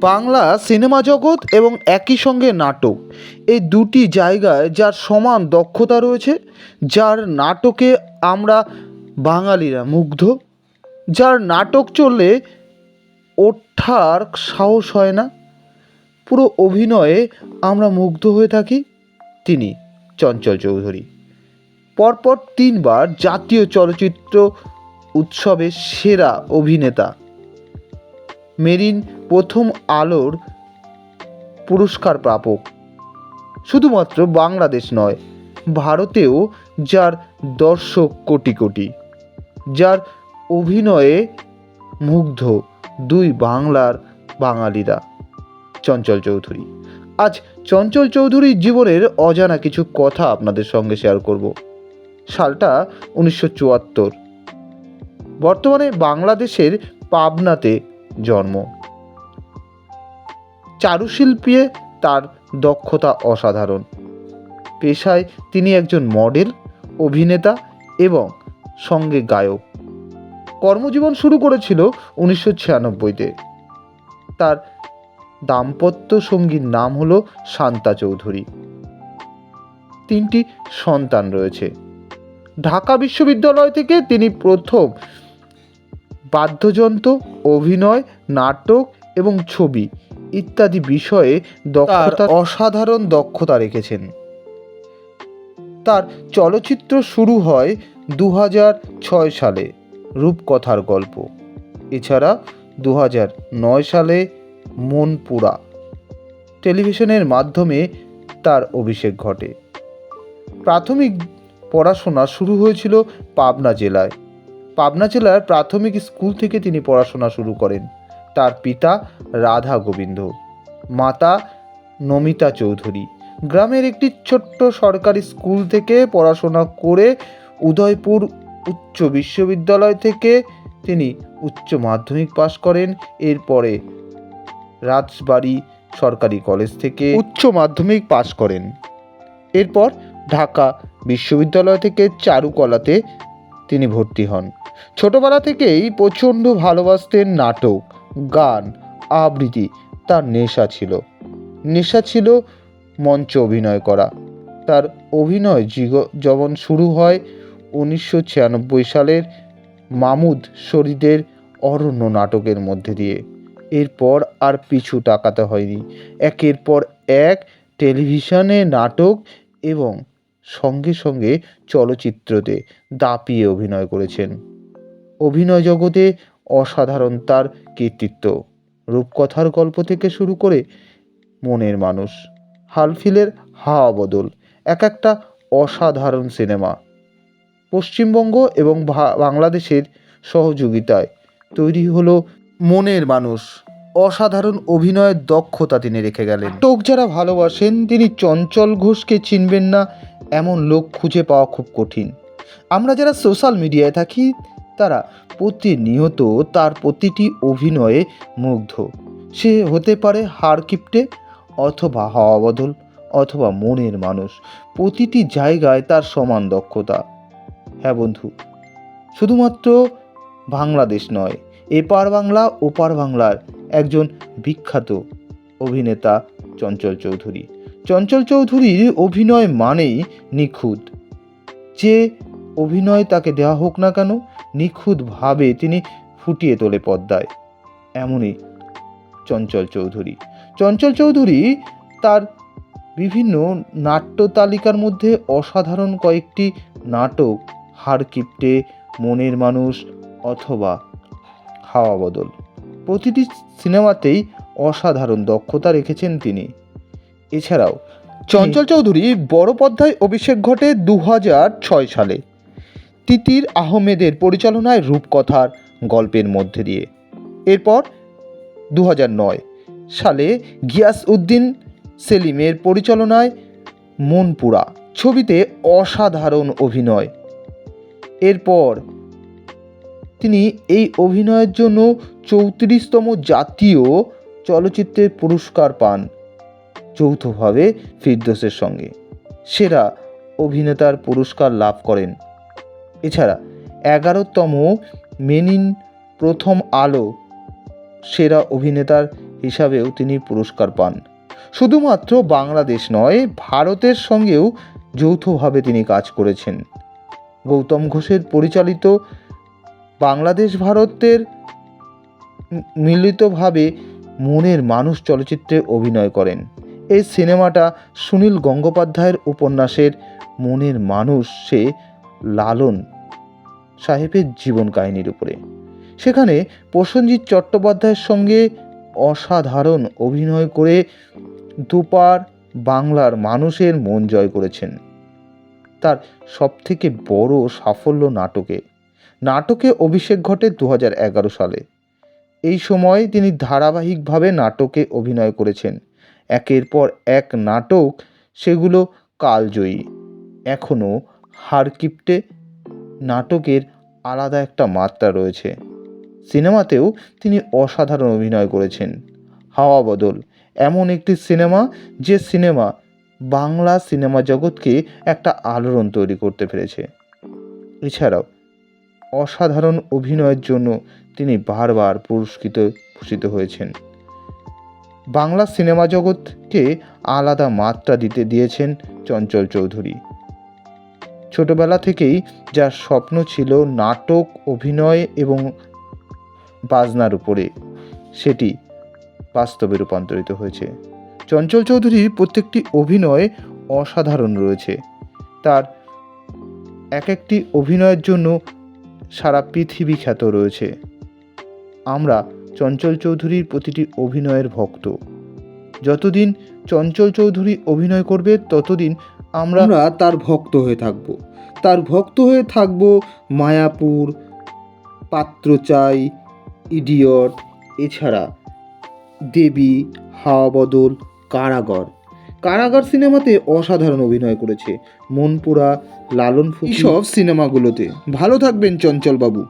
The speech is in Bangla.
বাংলা সিনেমা জগৎ এবং একই সঙ্গে নাটক। এই দুটি জায়গায় যার সমান দক্ষতা রয়েছে, যার নাটকে আমরা বাঙালিরা মুগ্ধ, যার নাটক চললে ওঠার সাহস হয় না, পুরো অভিনয়ে আমরা মুগ্ধ হয়ে থাকি তিনি, চঞ্চল চৌধুরী। পরপর তিনবার জাতীয় চলচ্চিত্র উৎসবের সেরা অভিনেতা। মেরিন প্রথম আলোর পুরস্কার প্রাপক। শুধুমাত্র বাংলাদেশ নয়, ভারতেও যার দর্শক কোটি কোটি, যার অভিনয়ে মুগ্ধ দুই বাংলার বাঙালিরা। চঞ্চল চৌধুরী। আজ চঞ্চল চৌধুরীর জীবনের অজানা কিছু কথা আপনাদের সঙ্গে শেয়ার করব। সালটা উনিশশো চুয়াত্তর। বর্তমানে বাংলাদেশের পাবনাতে জন্ম। চারুশিল্পে তার দক্ষতা অসাধারণ। পেশায় তিনি একজন মডেল অভিনেতা এবং সঙ্গে গায়ক। কর্মজীবন শুরু করেছিল উনিশশো ছিয়ানব্বইতে। তার দাম্পত্য সঙ্গীর নাম হলো শান্তা চৌধুরী। তিনটি সন্তান রয়েছে। ঢাকা বিশ্ববিদ্যালয় থেকে তিনি প্রথম বাদ্যযন্ত্র, অভিনয়, নাটক এবং ছবি ইত্যাদি বিষয়ে দক্ষতা অসাধারণ দক্ষতা রেখেছেন। তার চলচ্চিত্র শুরু হয় দু ছয় সালে রূপকথার গল্প। এছাড়া দু নয় সালে মনপুরা টেলিভিশনের মাধ্যমে তার অভিষেক ঘটে। প্রাথমিক পড়াশোনা শুরু হয়েছিল পাবনা জেলায়। পাবনা জেলার প্রাথমিক স্কুল থেকে তিনি পড়াশোনা শুরু করেন। তার পিতা রাধা গোবিন্দ। মাতা নমিতা চৌধুরী। গ্রামের একটি ছোট্ট সরকারি স্কুল থেকে পড়াশোনা করে উদয়পুর উচ্চ বিশ্ববিদ্যালয় থেকে তিনি উচ্চ মাধ্যমিক পাশ করেন। এরপরে রাজবাড়ি সরকারি কলেজ থেকে উচ্চ মাধ্যমিক পাশ করেন। এরপর ঢাকা বিশ্ববিদ্যালয় থেকে চারুকলাতে তিনি ভর্তি হন। ছোটবেলা থেকেই প্রচণ্ড ভালোবাসতেন নাটক। গান, আবৃত্তি, তার নেশা ছিল। নেশা ছিল মঞ্চ অভিনয় করা। তার অভিনয় যেমন শুরু হয়, উনিশশো ছিয়ানব্বই সালের মামুদ শরীদের অরণ্য নাটকের মধ্যে দিয়ে। এরপর আর পিছু তাকাতে হয়নি। একের পর এক টেলিভিশনে নাটক এবং সঙ্গে সঙ্গে চলচ্চিত্রতে দাপিয়ে অভিনয় করেছেন। অভিনয় জগতে অসাধারণ তার কৃতিত্ব। রূপকথার গল্প থেকে শুরু করে মনের মানুষ, হালফিলের হাওয়া বদল, এক একটা অসাধারণ সিনেমা। পশ্চিমবঙ্গ এবং বাংলাদেশের সহযোগিতায় তৈরি হলো মনের মানুষ, অসাধারণ অভিনয়ের দক্ষতা তিনি রেখে গেলেন। টোক যারা ভালোবাসেন, তিনি চঞ্চল ঘোষকে চিনবেন না, এমন লোক খুঁজে পাওয়া খুব কঠিন। আমরা যারা সোশ্যাল মিডিয়ায় থাকি তারা প্রতিনিয়ত তার প্রতিটি অভিনয়ে মুগ্ধ। সে হতে পারে হাড় কিপটে অথবা হাওয়া বদল অথবা মনের মানুষ। প্রতিটি জায়গায় তার সমান দক্ষতা। হ্যাঁ বন্ধু, শুধুমাত্র বাংলাদেশ নয়, এপার বাংলা, ওপার বাংলার একজন বিখ্যাত অভিনেতা চঞ্চল চৌধুরী। চঞ্চল চৌধুরীর অভিনয় মানেই নিখুঁত। যে অভিনয় তাকে দেওয়া হোক না কেন নিখুঁতভাবে তিনি ফুটিয়ে তোলে পদ্মায়। এমনই চঞ্চল চৌধুরী। চঞ্চল চৌধুরী তার বিভিন্ন নাট্য তালিকার মধ্যে অসাধারণ কয়েকটি নাটক, হাড় কিপটে, মনের মানুষ অথবা হাওয়া বদল। প্রতিটি সিনেমাতেই অসাধারণ দক্ষতা রেখেছেন তিনি। এছাড়াও চঞ্চল চৌধুরী বড় পদ্মায় অভিষেক ঘটে দু ছয় সালে। তিতির আহমেদের পরিচালনায় রূপকথার গল্পের মধ্যে দিয়ে। এরপর দু নয় সালে গিয়াস উদ্দিন সেলিমের পরিচালনায় মনপুরা ছবিতে অসাধারণ অভিনয়। এরপর তিনি এই অভিনয়ের জন্য চৌত্রিশতম জাতীয় চলচ্চিত্রের পুরস্কার পান যৌথভাবে ফিরদোসের সঙ্গে। সেরা অভিনেতার পুরস্কার লাভ করেন এছাড়া এগারোতম মেনিন প্রথম আলো সেরা অভিনেতার হিসাবেও তিনি পুরস্কার পান। শুধুমাত্র বাংলাদেশ নয়, ভারতের সঙ্গেও যৌথভাবে তিনি কাজ করেছেন। গৌতম ঘোষের পরিচালিত বাংলাদেশ ভারতের মিলিতভাবে মনের মানুষ চলচ্চিত্রে অভিনয় করেন। এই সিনেমাটা সুনীল গঙ্গোপাধ্যায়ের উপন্যাসের মনের মানুষ সে লালন সাহেবের জীবন কাহিনীর উপরে। সেখানে প্রসেনজিৎ চট্টোপাধ্যায়ের সঙ্গে অসাধারণ অভিনয় করে দুপার বাংলার মানুষের মন জয় করেছেন। তার সবথেকে বড় সাফল্য নাটকে। নাটকে অভিষেক ঘটে দু সালে। এই সময় তিনি ধারাবাহিকভাবে নাটকে অভিনয় করেছেন। একের পর এক নাটক, সেগুলো কালজয়ী। এখনও হারকিপ্টে নাটকের আলাদা একটা মাত্রা রয়েছে। সিনেমাতেও তিনি অসাধারণ অভিনয় করেছেন। হাওয়া বদল, এমন একটি সিনেমা যে সিনেমা বাংলা সিনেমা জগৎকে একটা আলোড়ন তৈরি করতে পেরেছে। এছাড়াও, অসাধারণ অভিনয়ের জন্য তিনি বারবার পুরস্কৃত, ভূষিত হয়েছেন। বাংলা সিনেমা জগৎকে আলাদা মাত্রা দিতে দিয়েছেন চঞ্চল চৌধুরী। ছোটবেলা থেকেই যার স্বপ্ন ছিল নাটক, অভিনয় এবং বাজনার উপরে। সেটি বাস্তবে রূপান্তরিত হয়েছে। চঞ্চল চৌধুরীর প্রত্যেকটি অভিনয় অসাধারণ রয়েছে। তার এক একটি অভিনয়ের জন্য সারা পৃথিবী খ্যাত রয়েছে। আমরা চঞ্চল চৌধুরীর প্রতিটি অভিনয়ের ভক্ত। যতদিন চঞ্চল চৌধুরী অভিনয় করবে, ততদিন আমরা তার ভক্ত হয়ে থাকব। তার ভক্ত হয়ে থাকব মায়াপুর পাত্র চাই ইডিয়ট এছাড়া দেবী হাওয়া বদল কারাগর। কারাগার সিনেমাতে অসাধারণ অভিনয় করেছে মনপুরা লালন সব সিনেমাগুলোতে। ভালো থাকবেন চঞ্চল বাবু